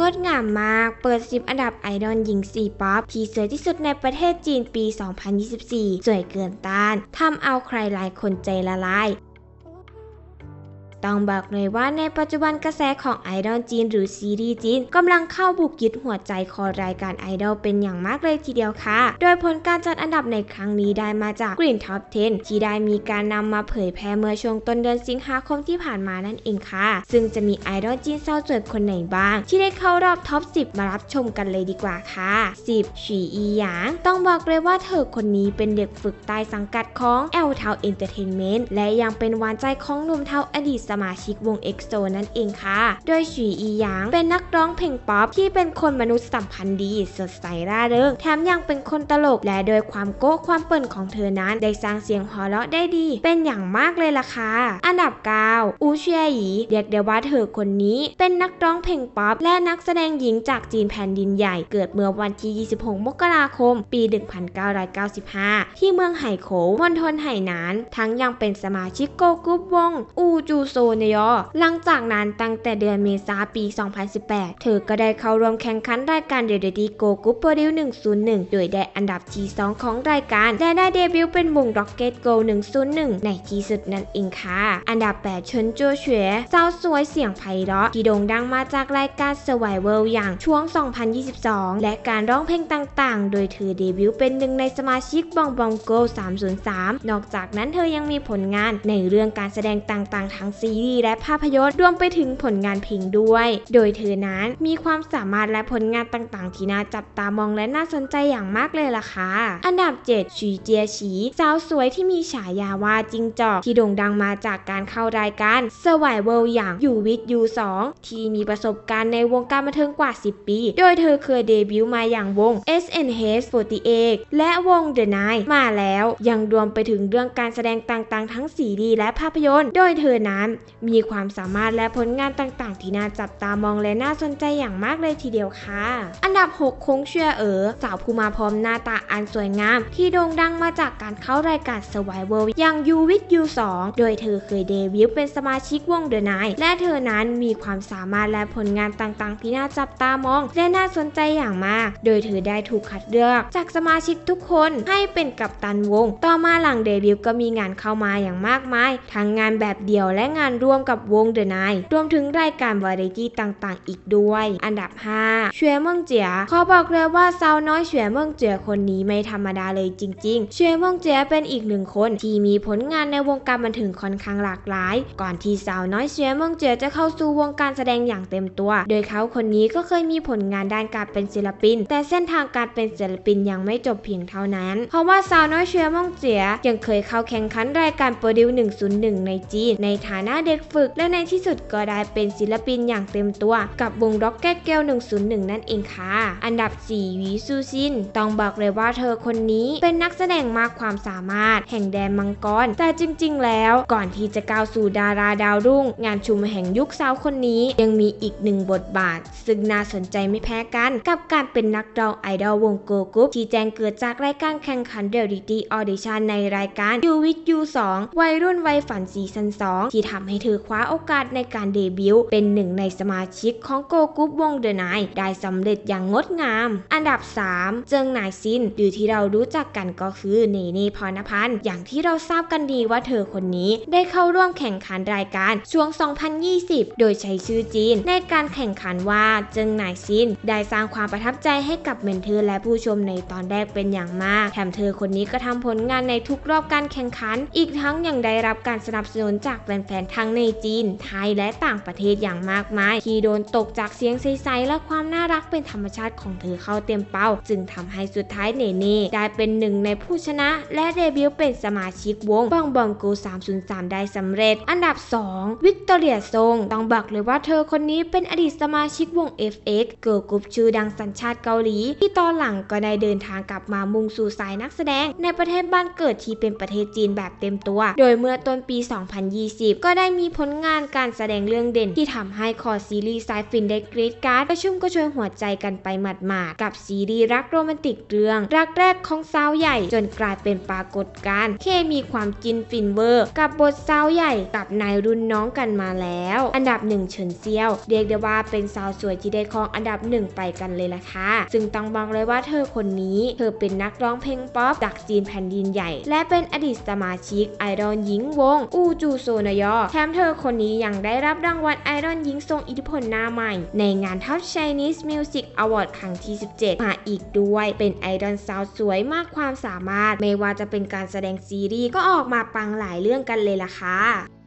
งดงามมาก เปิด 10 อันดับไอดอลหญิง4ป๊อปที่สวยที่สุดในประเทศจีนปี 2024 สวยเกินต้านทำเอาใครหลายคนใจละลาย ต้องบอกเลยว่าในปัจจุบันกระแสของไอดอลจีนหรือซีรีส์จีนกำลังเข้าบุกยึดหัวใจคอรายการไอดอลเป็นอย่างมากเลยทีเดียวค่ะ โดยผลการจัดอันดับในครั้งนี้ได้มาจาก Green Top 10 ที่ได้มีการนำมาเผยแพร่เมื่อช่วงต้นเดือนสิงหาคมที่ผ่านมานั่นเองค่ะ ซึ่งจะมีไอดอลจีนเศร้าสวยคนไหนบ้าง ที่ได้เข้ารอบท็อป 10 มารับชมกันเลยดีกว่าค่ะ 10ฉีอีหยาง ต้องบอกเลยว่าเธอคนนี้เป็นเด็กฝึกใต้สังกัดของแอลเทาเอนเตอร์เทนเมนต์และยังเป็นหวานใจของหนุ่มเทาอดีตสมาชิกวง EXO นั่นเองค่ะ โดยฉีอีหยางเป็นนักร้องเพลงป๊อปที่เป็นคนมนุษย์สัมพันธ์ดี สดใสร่าเริง แถมยังเป็นคนตลก และโดยความโก้ความเปิ่นของเธอนั้น ได้สร้างเสียงหัวเราะได้ดี เป็นอย่างมากเลยล่ะค่ะ อันดับ 9 อูเชียหยีเรียกได้ว่าเธอคนนี้ เป็นนักร้องเพลงป๊อปและนักแสดงหญิงจากจีนแผ่นดินใหญ่ เกิดเมื่อวันที่ 26 มกราคม ปี 1995 ที่เมืองไห่โขวมณฑลไหหนาน ทั้งยังเป็นสมาชิกโกกรุ๊ปวง อูจูโซเนยอหลังจากนั้นตั้งแต่เดือนเมษาปี 2018 เธอก็ได้เข้าร่วมแข่งขันรายการเด e ดีโกกุ๊ปโปรดิว101 โดยได้อันดับที่ 2 ของรายการ และได้เดบิวต์เป็นวง Rocket Go 101 ในที่สุดนั่นเองค่ะ อันดับ 8เฉินโจเฉวยสาวสวยเสียงไพเราะที่โด่งดังมาจากรายการ Survival อย่างช่วง 2022 และการร้องเพลงต่างๆ โดยเธอเดบิวต์เป็นหนึ่งในสมาชิกบองบองโก303 นอกจากนั้นเธอยังมีผลงานในเรื่องการแสดงต่างๆ ทั้งซีรีส์และภาพยนตร์รวมไปถึงผลงานเพลงด้วย โดยเธอนั้นมีความสามารถและผลงานต่างๆ ที่น่าจับตามองและน่าสนใจอย่างมากเลยล่ะค่ะ อันดับ 7 ชีเจียฉีสาวสวยที่มีฉายาว่าจิงจอก ที่โด่งดังมาจากการเข้ารายการ Survival อย่างอยู่วิทยู2ที่มีประสบการณ์ในวงการบันเทิงกว่า 10 ปี โดยเธอเคยเดบิวต์มาอย่างวง SNH48 และวง The Night มาแล้ว ยังรวมไปถึงเรื่องการแสดงต่างๆ ทั้งซีรีส์และภาพยนตร์ โดยเธอนั้นมีความสามารถและผลงานต่างๆ ที่น่าจับตามองและน่าสนใจอย่างมากเลยทีเดียวค่ะ อันดับ 6 คงเชื่อเอ๋อสาวภูมาพร้อมหน้าตาอันสวยงาม ที่โด่งดังมาจากการเข้ารายการ Survival อย่าง You with You 2 โดยเธอเคยเดบิวต์เป็นสมาชิกวง The Night และเธอนั้นมีความสามารถและผลงานต่างๆ ที่น่าจับตามอง และน่าสนใจอย่างมาก โดยเธอได้ถูกคัดเลือกจากสมาชิกทุกคนให้เป็นกัปตันวง ต่อมาหลังเดบิวต์ก็มีงานเข้ามาอย่างมากมาย ทั้งงานแบบเดี่ยวและงานร่วมกับวง The Night รวมถึงรายการวาไรตี้ต่างๆ อีกด้วย อันดับ5เฉวยเมิงเจียขอบอกเลยว่าสาวน้อยเฉวยเมิงเจียคนนี้ไม่ธรรมดาเลยจริงๆเฉวยเมิงเจียเป็นอีกหนึ่งคนที่มีผลงานในวงการบันเทิงค่อนข้างหลากหลาย ก่อนที่สาวน้อยเฉวยเมิงเจียจะเข้าสู่วงการแสดงอย่างเต็มตัว โดยเขาคนนี้ก็เคยมีผลงานด้านการเป็นศิลปิน แต่เส้นทางการเป็นศิลปินยังไม่จบเพียงเท่านั้น เพราะว่าสาวน้อยเฉวยเมิงเจียยังเคยเข้าแข่งขันรายการโปรดิว101 ในจีนในฐานะเด็กฝึก และในที่สุดก็ได้เป็นศิลปินอย่างเต็มตัว กับวง Rocket Girl 101 นั่นเองค่ะ อันดับ 4 หวีซูซิน ต้องบอกเลยว่าเธอคนนี้เป็นนักแสดงมากความสามารถ แห่งแดนมังกร แต่จริง ๆ แล้วก่อนที่จะก้าวสู่ดาราดาวรุ่ง งานชุมแห่งยุคสาวคนนี้ยังมีอีกหนึ่งบทบาท ซึ่งน่าสนใจไม่แพ้กัน กับการเป็นนักร้องไอดอลวงโกกรุ๊ปที่แจ้งเกิดจากรายการแข่งขันเดลิตี้ออเดชันในรายการ You with You 2วัยรุ่นวัยฝันซีซั่น2ที่ทำำให้เธอคว้าโอกาสในการเดบิวต์เป็นหนึ่งในสมาชิกของโกกรุ๊ปวงเดอะไนได้สำเร็จอย่างงดงาม อันดับ 3 เจิงนายซินหรือที่เรารู้จักกันก็คือเนเน่พรณพันธ์อย่างที่เราทราบกันดีว่าเธอคนนี้ได้เข้าร่วมแข่งขันรายการช่วง 2020 โดยใช้ชื่อจีน ในการแข่งขันว่าเจิงนายซิน ได้สร้างความประทับใจให้กับเมนเทอร์และผู้ชมในตอนแรกเป็นอย่างมาก แถมเธอคนนี้ก็ทำผลงานในทุกรอบการแข่งขัน อีกทั้งยังได้รับการสนับสนุนจากแฟนๆทั้งในจีน ไทยและต่างประเทศอย่างมากมาย ที่โดนตกจากเสียงใสๆและความน่ารักเป็นธรรมชาติของเธอเข้าเต็มเป้า จึงทำให้สุดท้ายเนเน่ได้เป็นหนึ่งในผู้ชนะ และเดบิวต์เป็นสมาชิกวงบองบองกู303 ได้สำเร็จ อันดับ 2 วิกตอเรียซงต้องบอกเลยว่าเธอคนนี้เป็นอดีตสมาชิกวง FX เกิร์ลกรุ๊ปชื่อดังสัญชาติเกาหลี ที่ตอนหลังก็ได้เดินทางกลับมามุ่งสู่สายนักแสดง ในประเทศบ้านเกิดที่เป็นประเทศจีนแบบเต็มตัว โดยเมื่อต้นปี 2020 ก็ได้ได้มีผลงานการแสดงเรื่องเด่นที่ทำให้คอซีรีส์สายฟินได้กรีดการ์ดกระชุ่มกระชวยหัวใจกันไปหมาดๆกับซีรีส์รักโรแมนติกเรื่อง รักแรกของสาวใหญ่จนกลายเป็นปรากฏการณ์เคมีความจินฟินเวอร์ กับบทสาวใหญ่กับนายรุ่นน้องกันมาแล้ว อันดับหนึ่งเฉินเซียว เรียกได้ว่าเป็นสาวสวยที่ได้ครองอันดับหนึ่งไปกันเลยล่ะค่ะ ซึ่งต้องบอกเลยว่าเธอคนนี้ เธอเป็นนักร้องเพลงป๊อปจากจีนแผ่นดินใหญ่ และเป็นอดีตสมาชิกไอดอลหญิงวง อูจูโซนยอแถมเธอคนนี้ยังได้รับรางวัลไอดอลหญิงทรงอิทธิพลหน้าใหม่ ในงาน Top Chinese Music Award ครั้งที่ 17 มาอีกด้วย เป็นไอดอลสาวสวยมากความสามารถ ไม่ว่าจะเป็นการแสดงซีรีส์ก็ออกมาปังหลายเรื่องกันเลยล่ะค่ะ